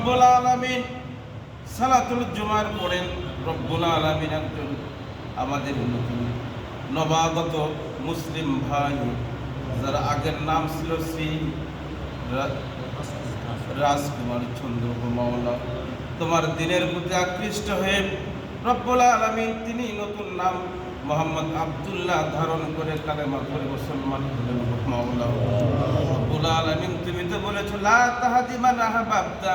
রব্বুল আলামিন সালাতুল জুমার পড়েন রব্বুল আলামিন একজন আমাদের নতুন নবাগত মুসলিম ভাই, যার আগের নাম ছিল শ্রী রাজকুমার চন্দ্র মাওলা। তোমার দিনের প্রতি আকৃষ্ট হয়ে রব্বুল আলামিন তিনি নতুন নাম মোহাম্মদ আবদুল্লাহ ধারণ করে কালেমা করে মুসলমান হলেন মাওলা। রব্বুল আলামিন তুমি তো বলেছ, লা তাহাদি মান আহবাবতা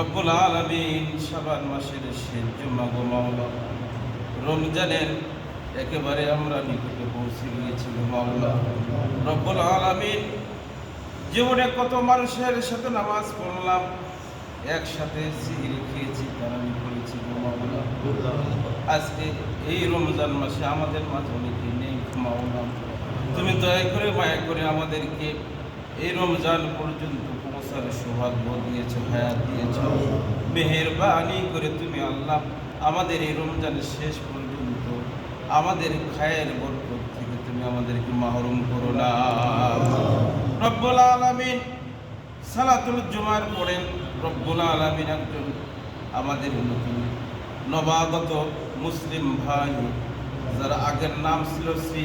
রব্বুল আলমিন সাবান মাসের শেষ জুম্মা গো মাওলা, রমজানের একেবারে আমরা নিকটে পৌঁছে গিয়েছি মামলা রব্বুল আলমিন, জীবনে কত মানুষের সাথে নামাজ পড়লাম, একসাথে সিহির খেয়েছি তারানি করেছি মামলা আজকে এই রমজান মাসে আমাদের মাঝে অনেকে নেই মাওলা। তুমি দয়া করে মায়া করে আমাদেরকে এই রমজান পর্যন্ত পৌঁছার সৌভাগ্য দিয়েছ হায়াত দিয়েছ। মেহেরবানি করে তুমি আল্লাহ আমাদের এই রমজানের শেষ পর্যন্ত আমাদের খায়ের বরকত থেকে তুমি আমাদেরকে মাহরুম করো না। রব্বুল আলামিন সালাতুল জুমার পড়েন রব্বুল আলামিন একজন আমাদের নতুন নবাগত মুসলিম ভাই, যার আগের নাম ছিল শ্রী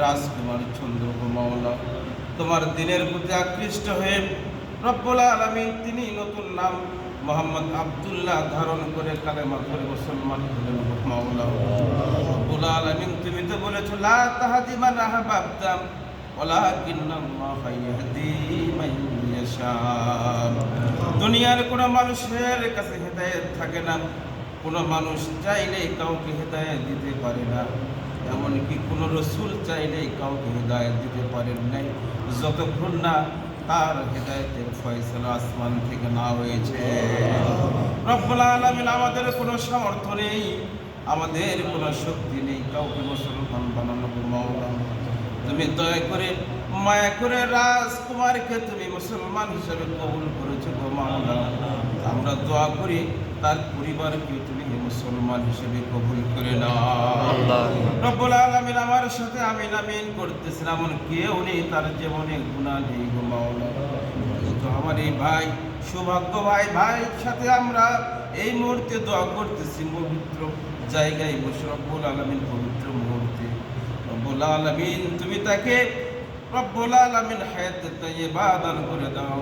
রাজকুমার চন্দ্র মাওলা তোমার দিনের প্রতি আকৃষ্ট হয়ে রব্বুল আলামিন তিনি নতুন নাম মোহাম্মদ আব্দুল্লাহ ধারণ করে কালেমা করে মুসলমান হলেন রব্বুল আলামিন তুমি তো বলেছ লা তাহাদি মান দুনিয়ার কোনো মানুষের কাছে হেদায়েত থাকে না। কোনো মানুষ চাইলে কাউকে হেদায়েত দিতে পারে না। এমনকি কোনো রসুল চাইলেই কাউকে হেদায়েত দিতে পারেন নাই। যতক্ষণ না তার হেদায়েতের ফয়সলা আসমান থেকে না হয়েছে। আমাদের কোনো সামর্থ্য নেই, আমাদের কোনো শক্তি নেই, কাউকে মুসলমান বানানো তুমি দয়া করে মায়া করে রাজকুমারকে তুমি মুসলমান হিসেবে কবুল করেছ আমরা দোয়া করি তার পরিবার পরিবারকে তুমি মুসলমান হিসেবে কবুল করে নাও। রব্বুল আলামিন আমার সাথে আমিন আমিন করতেছেন। এমন কেউ নেই তার জীবনে গুণা নেই গো মাওলা তো আমার এই ভাই সৌভাগ্য ভাই ভাইয়ের সাথে আমরা এই মুহূর্তে দোয়া করতেছি পবিত্র জায়গায় বসে। রব্বুল আলামিন পবিত্র মুহূর্তে। রব্বুল আলামিন তুমি তাকে রব্বুল আলামিন হায়াতে তাইয়্যিবা দান করে দাও।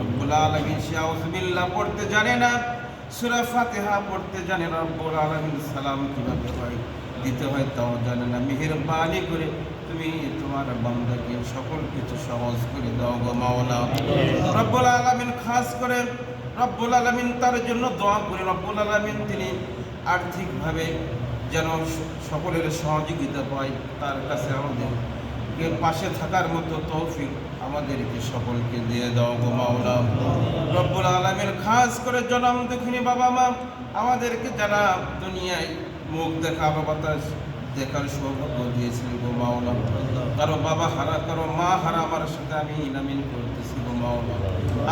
রব্বুল আলামিন সে আউযুবিল্লাহ পড়তে জানে না। সূরা ফাতিহা পড়তে জানে রব্বুল আলামিন সালাম কীভাবে হয়? দিতে হয় তাও জানে না। মেহেরবানি করে তুমি তোমার বান্দাকে সকল কিছু সহজ করে দাও গো মাওলা। রব্বুল আলামিন খাস করে, রব্বুল আলামিন তার জন্য দোয়া করে। রব্বুল আলামিন তিনি আর্থিকভাবে যেন সকলের সহযোগিতা পায়, তার কাছে আমাদের কে পাশে থাকার মতো তৌফিক আমাদেরকে সকলকে দিয়ে দাও গো মাওলা রব্বুল আলামিন খাস করে জনম দেখিনি বাবা মা, আমাদেরকে যারা দুনিয়ায় মুখ দেখা বাতাস দেখার সৌভাগ্য দিয়েছিল গো মাওলা কারও বাবা হারা, কারও মা হারা, আমার সাথে আমি ইনামিন করতেছি গো মাওলা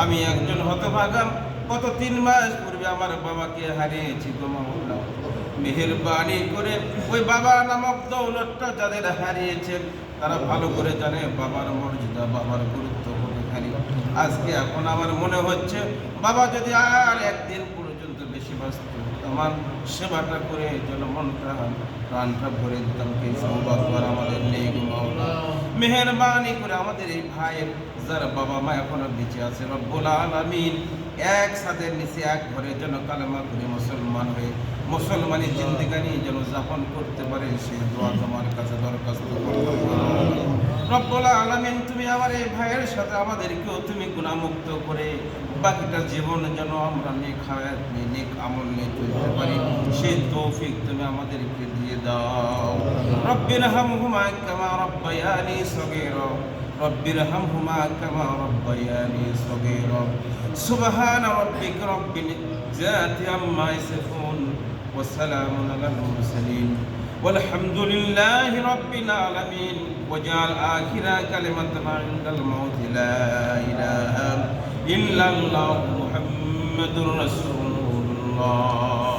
আমি একজন হতভাগাম গত তিন মাস পূর্বে আমার বাবাকে হারিয়েছি গো মাওলা মেহেরবানি করে ওই বাবা নামক দৌলতটা যাদের হারিয়েছে তারা ভালো করে জানে বাবার মর্যাদা, বাবার গুরুত্ব কতখানি আজকে এখন আমার মনে হচ্ছে, বাবা যদি আর একদিন পর্যন্ত বেশি বাঁচত আমার সেবাটা করে যেন মনটা, প্রাণটা ভরে দিতাম। কে সৌভাগ্য আর আমাদের নেই মেহরবানি করে আমাদের এই ভাইয়ের, যারা বাবা মা এখনও বেঁচে আছে, রব্বুল আলামিন এক সাথের নিচে এক ঘরে যেন কালেমা করে মুসলমান হয়ে মুসলমানি জিন্দিগানি যেন যাপন করতে পারে, সে দোয়া তোমার কাছে দরখাস্ত রব্বলা আলামিন, তুমি আমার এই ভাইয়ের সাথে আমাদেরকেও তুমি গুণামুক্ত করে বাকিটা জীবন যেন আমরা নেক হায়াত নেক আমল নিয়ে চলতে পারি। সেই তৌফিক তুমি আমাদেরকে দিয়ে দাও। রব্বির হাম হুমা কামা রব্বায়ানি সগের। রব্বির হাম হুমা কামা রব্বায়ানি সগের। সুবহান রব্বিক রব্বিল জাতি আম্মা ইসফুন وسلام على المرسلين. والحمد لله رب العالمين. وجعل آخر كلمتنا عند الموت. لا إله إلا الله محمد رسول الله.